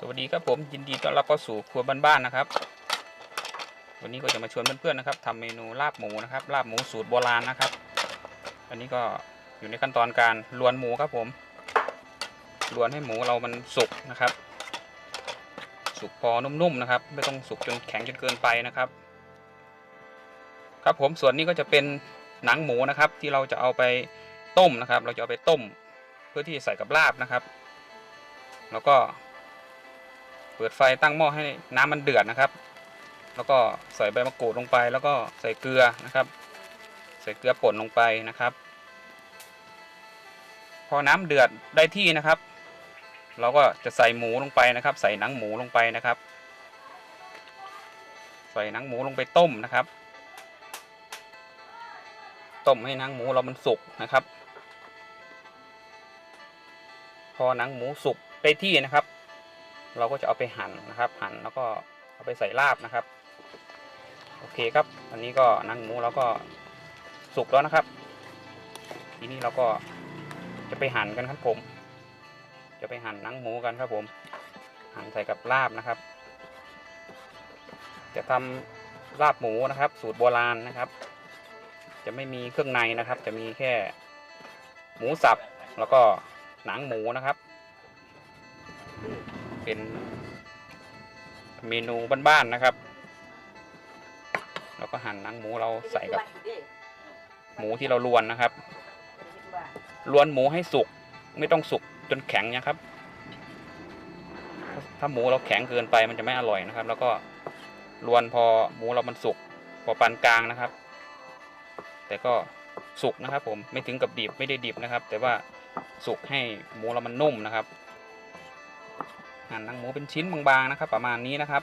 สวัสดีครับผมยินดีต้อนรับเข้าสู่ครัวบ้านๆนะครับ วันนี้ก็จะมาชวนเพื่อนๆนะครับทำเมนูลาบหมูนะครับ ลาบหมูสูตรโบราณนะครับ อันนี้ก็อยู่ในขั้นตอนการลวนหมูครับผมลวนให้หมูเรามันสุกนะครับ สุกพอนุ่มๆนะครับ ไม่ต้องสุกจนแข็งจนเกินไปนะครับ ครับผมส่วนนี้ก็จะเป็นหนังหมูนะครับ ที่เราจะเอาไปต้มนะครับ เราจะเอาไปต้ม เพื่อที่จะใส่กับลาบนะครับ แล้วก็ เปิดไฟตั้งหม้อให้น้ำมันเดือดนะครับ แล้วก็ใส่ใบมะกรูดลงไป แล้วก็ใส่เกลือนะครับ ใส่เกลือป่นลงไปนะครับ พอน้ำเดือดได้ที่นะครับ เราก็จะใส่หมูลงไปนะครับ ใส่หนังหมูลงไปนะครับ ใส่หนังหมูลงไปต้มนะครับ ต้มให้หนังหมูเรามันสุกนะครับ พอหนังหมูสุกได้ที่นะครับ เราก็จะเอาไปหั่นนะครับ หั่นแล้วก็เอาไปใส่ลาบนะครับ โอเคครับ อันนี้ก็นังหมูเราก็สุกแล้วนะครับ ทีนี้เราก็จะไปหั่นกันครับผม จะไปหั่นนังหมูกันครับผม หั่นใส่กับลาบนะครับ จะทำลาบหมูนะครับ สูตรโบราณนะครับ จะไม่มีเครื่องในนะครับ จะมีแค่หมูสับแล้วก็หนังหมูนะครับ เป็นเมนูบ้านๆนะครับแล้วก็หั่นหนังหมูเราใส่กับ หมูที่เราลวนนะครับลวนหมูให้สุกไม่ต้องสุกจนแข็งนะครับ ถ้าหมูเราแข็งเกินไปมันจะไม่อร่อยนะครับ แล้วก็ลวนพอหมูเรามันสุกพอปานกลางนะครับ แต่ก็สุกนะครับ ผมไม่ถึงกับดิบไม่ได้ดิบนะครับ แต่ว่าสุกให้หมูเรามันนุ่มนะครับ หั่นหนังหมูเป็นชิ้นบางๆนะครับ ประมาณนี้นะครับ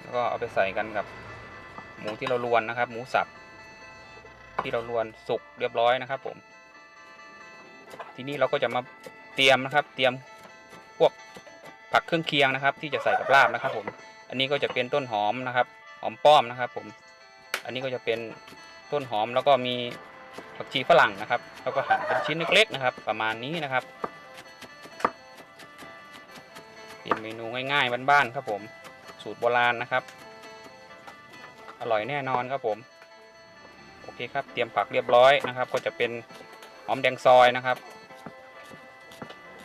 แล้วก็เอาไปใส่กันกับหมูที่เราลวนนะครับ หมูสับที่เราลวนสุกเรียบร้อยนะครับ ผม ทีนี้เราก็จะมาเตรียมนะครับ เตรียมพวกผักเครื่องเคียงนะครับ ที่จะใส่กับลาบนะครับ ผม อันนี้ก็จะเป็นต้นหอมนะครับ หอมป้อมนะครับ ผม อันนี้ก็จะเป็นต้นหอมแล้วก็มีผักชีฝรั่งนะครับ แล้วก็หั่นเป็นชิ้นเล็กๆนะครับ ประมาณนี้นะครับ เป็นเมนูง่ายๆบ้านๆครับผม สูตรโบราณนะครับ อร่อยแน่นอนครับผม โอเคครับ เตรียมผักเรียบร้อยนะครับ ก็จะเป็นหอมแดงซอยนะครับ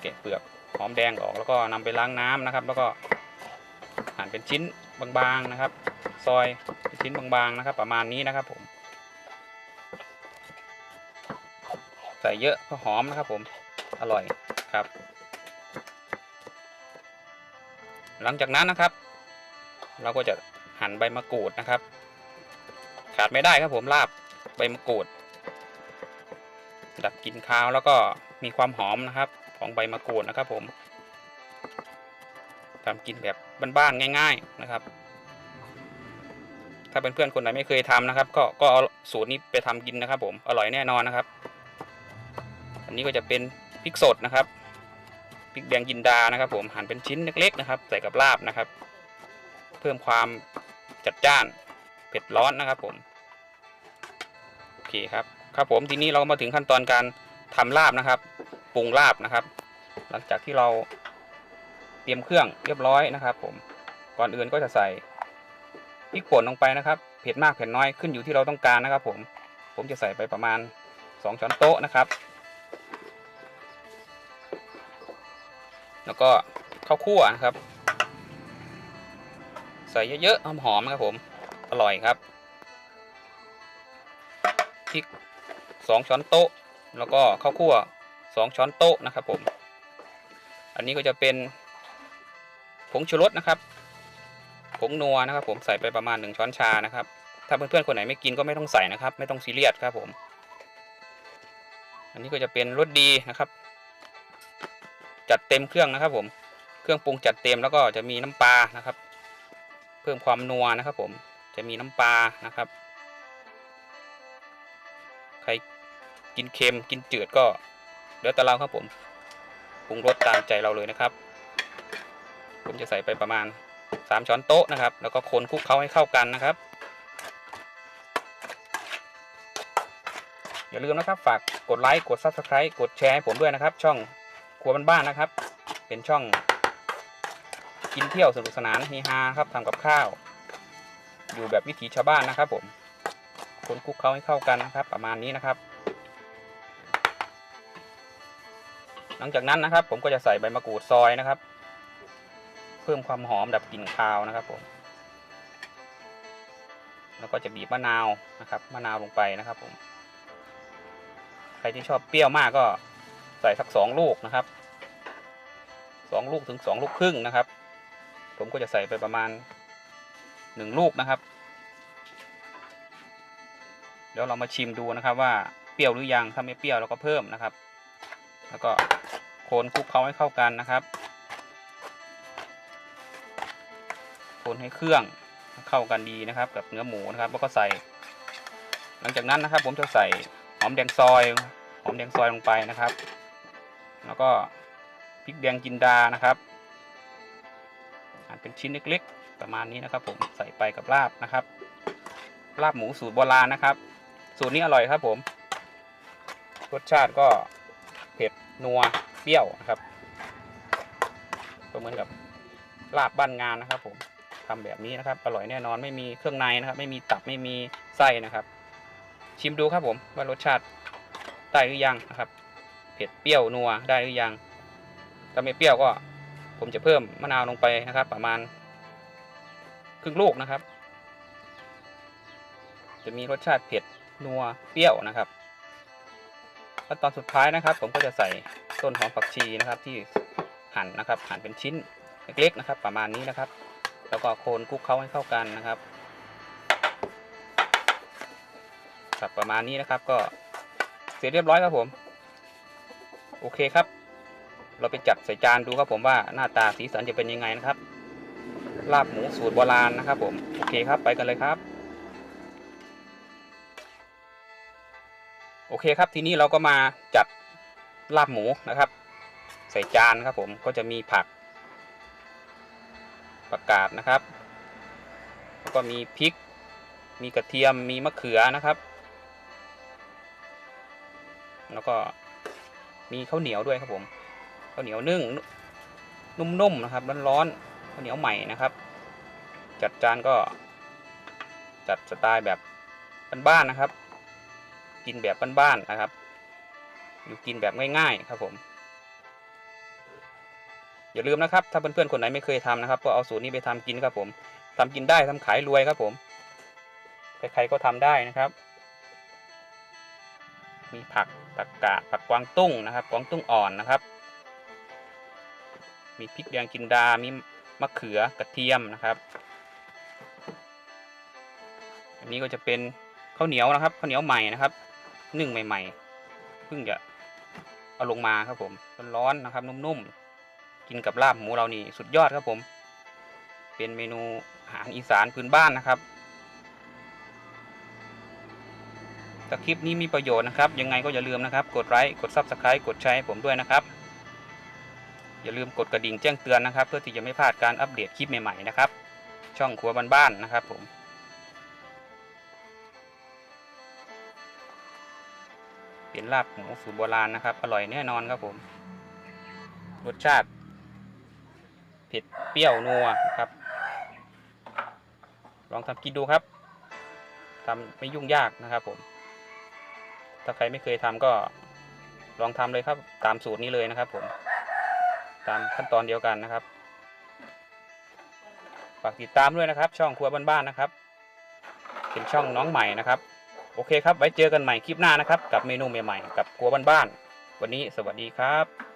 แกะเปลือกหอมแดงออกแล้วก็นำไปล้างน้ำนะครับ แล้วก็หั่นเป็นชิ้นบางๆนะครับ ซอยเป็นชิ้นบางๆนะครับ ประมาณนี้นะครับผม ใส่เยอะก็หอมนะครับผม อร่อยครับ หลังจากนั้นนะครับ เราก็จะหั่นใบมะกรูดนะครับ ขาดไม่ได้ครับผมลาบใบมะกรูด ดับกลิ่นคาวแล้วก็มีความหอมนะครับ ของใบมะกรูดนะครับผมทำกินแบบบ้านๆง่าย ๆนะครับ ถ้าเป็นเพื่อนคนไหนไม่เคยทำนะครับ ก็ก็เอาสูตรนี้ไปทำกินนะครับ ผมอร่อยแน่นอนนะครับ อันนี้ก็จะเป็นพริกสดนะครับ พริกแดงจินดานะครับ ผมหั่นเป็นชิ้นเล็กๆนะครับ ใส่กับลาบนะครับ เพิ่มความจัดจ้านเผ็ดร้อนนะครับผมโอเคครับครับผมทีนี้เรามาถึงขั้นตอนการทำลาบนะครับปรุงลาบนะครับ หลังจากที่เราเตรียมเครื่องเรียบร้อยนะครับ ผมก่อนอื่นก็จะใส่พริกป่นลงไปนะครับ เผ็ดมากเผ็ดน้อยขึ้นอยู่ที่เราต้องการนะครับ ผมผมจะใส่ไปประมาณ 2 ช้อนโต๊ะนะครับ แล้วก็ข้าวคั่วนะครับ ใส่เยอะๆหอมๆครับผม อร่อยครับพริกสองช้อนโต๊ะ แล้วก็ข้าวคั่วสองช้อนโต๊ะนะครับผม อันนี้ก็จะเป็นผงชูรสนะครับผงนัวนะครับผมใส่ไปประมาณหนึ่งช้อนชานะครับ ถ้าเพื่อนๆคนไหนไม่กินก็ไม่ต้องใส่นะครับ ไม่ต้องซีเรียสครับผม อันนี้ก็จะเป็นรสดีนะครับ จัดเต็มเครื่องนะครับ ผม เครื่องปรุงจัดเต็มแล้วก็จะมีน้ำปลานะครับ เพิ่มความนัวนะครับ ผมจะมีน้ำปลานะครับ ใครกินเค็มกินจืดก็เดี๋ยวแต่เราครับผมปรุงรสตามใจเราเลยนะครับ ผมจะใส่ไปประมาณ 3 ช้อนโต๊ะนะครับ แล้วก็คนคลุกเคล้าให้เข้ากันนะครับอย่าลืมนะครับ ฝากกดไลค์ กด Subscribe กดแชร์ให้ผมด้วยนะครับ ช่อง รัวบ้านๆนะครับ เป็นช่องกินเที่ยวสนุกสนานเฮฮาครับทำกับข้าว อยู่แบบวิถีชาวบ้านนะครับ ผมคนคุกเคล้าให้เข้ากันนะครับ ประมาณนี้นะครับ หลังจากนั้นนะครับ ผมก็จะใส่ใบมะกรูดซอยนะครับ เพิ่มความหอมดับกลิ่นคาวนะครับผมแล้วก็จะบีบมะนาวนะครับมะนาวลงไปนะครับผม ใครที่ชอบเปรี้ยวมากก็ ใส่สักสองลูกนะครับสองลูกถึงสองลูกครึ่งนะครับ ผมก็จะใส่ไปประมาณหนึ่งลูกนะครับ เดี๋ยวเรามาชิมดูนะครับว่าเปรี้ยวหรือยังถ้าไม่เปรี้ยวเราก็เพิ่มนะครับ แล้วก็คนคลุกเคล้าให้เข้ากันนะครับ คนให้เครื่องเข้ากันดีนะครับ กับเนื้อหมูนะครับ แล้วก็ใส่ หลังจากนั้นนะครับ ผมจะใส่หอมแดงซอย หอมแดงซอยลงไปนะครับ แล้วก็พริกแดงจินดานะครับหั่นเป็นชิ้นเล็กๆ ประมาณนี้นะครับ ผมใส่ไปกับลาบนะครับ ลาบหมูสูตรโบราณนะครับ สูตรนี้อร่อยครับ ผมรสชาติก็เผ็ดนัวเปรี้ยวนะครับก็เหมือนกับลาบบ้านงานนะครับ ผมทำแบบนี้นะครับ อร่อยแน่นอนไม่มีเครื่องในนะครับ ไม่มีตับไม่มีไส้นะครับ ชิมดูครับผมว่ารสชาติได้หรือยังนะครับ เผ็ดเปรี้ยวนัวได้หรือยัง ถ้าไม่เปรี้ยวก็ผมจะเพิ่มมะนาวลงไปนะครับ ประมาณครึ่งลูกนะครับ จะมีรสชาติเผ็ดนัวเปรี้ยวนะครับขั้นตอนสุดท้ายนะครับ ผมก็จะใส่ต้นหอมผักชีนะครับ ที่หั่นนะครับ หั่นเป็นชิ้นเล็กๆนะครับ ประมาณนี้นะครับ แล้วก็โคนคลุกเคล้าให้เข้ากันนะครับครับประมาณนี้นะครับก็เสร็จเรียบร้อยครับผม โอเคครับ เราไปจัดใส่จานดูครับผมว่าหน้าตาสีสันจะเป็นยังไงนะครับ ลาบหมูสูตรโบราณนะครับผม โอเคครับ ไปกันเลยครับ โอเคครับ ทีนี้เราก็มาจัดลาบหมูนะครับ ใส่จานครับผม ก็จะมีผักประกาศนะครับ แล้วก็มีพริก มีกระเทียม มีมะเขือนะครับ แล้วก็ มีข้าวเหนียวด้วยครับผมข้าวเหนียวนึ่งนุ่มๆนะครับร้อนๆข้าวเหนียวใหม่นะครับ จัดจานก็จัดสไตล์แบบบ้านๆนะครับ กินแบบบ้านๆนะครับ อยู่กินแบบง่ายๆครับผม อย่าลืมนะครับ ถ้าเพื่อนๆคนไหนไม่เคยทำนะครับ ก็เอาสูตรนี้ไปทำกินครับผมทำกินได้ทำขายรวยครับผม ใครๆก็ทำได้นะครับ มีผักผักกาดผักกวางตุ้งนะครับกวางตุ้งอ่อนนะครับ มีพริกแดงกินดา มีมะเขือกระเทียมนะครับ อันนี้ก็จะเป็นข้าวเหนียวนะครับข้าวเหนียวใหม่นะครับนึ่งใหม่ ๆ เพิ่งจะเอาลงมาครับผมร้อนๆนะครับ นุ่มๆ กินกับลาบหมูเรานี่สุดยอดครับผม เป็นเมนูอาหารอีสานพื้นบ้านนะครับ ถ้าคลิปนี้มีประโยชน์นะครับ ยังไงก็อย่าลืมนะครับ กดไลค์ กด Subscribe กดแชร์ให้ผมด้วยนะครับ อย่าลืมกดกระดิ่งแจ้งเตือนนะครับ เพื่อที่จะไม่พลาดการอัปเดตคลิปใหม่ๆนะครับ ช่องครัวบ้านๆนะครับผมเป็นลาบหมูสูตรโบราณนะครับ อร่อยแน่นอนครับผม รสชาติเผ็ดเปรี้ยวนัวครับ ลองทำกินดูครับทำไม่ยุ่งยากนะครับผม ถ้าใครไม่เคยทำก็ลองทำเลยครับ ตามสูตรนี้เลยนะครับ ผม ตามขั้นตอนเดียวกันนะครับ ฝากติดตามด้วยนะครับ ช่องครัวบ้านๆนะครับ เป็นช่องน้องใหม่นะครับ โอเคครับ ไว้เจอกันใหม่คลิปหน้านะครับ กับเมนูใหม่ๆ กับครัวบ้านๆ วันนี้สวัสดีครับ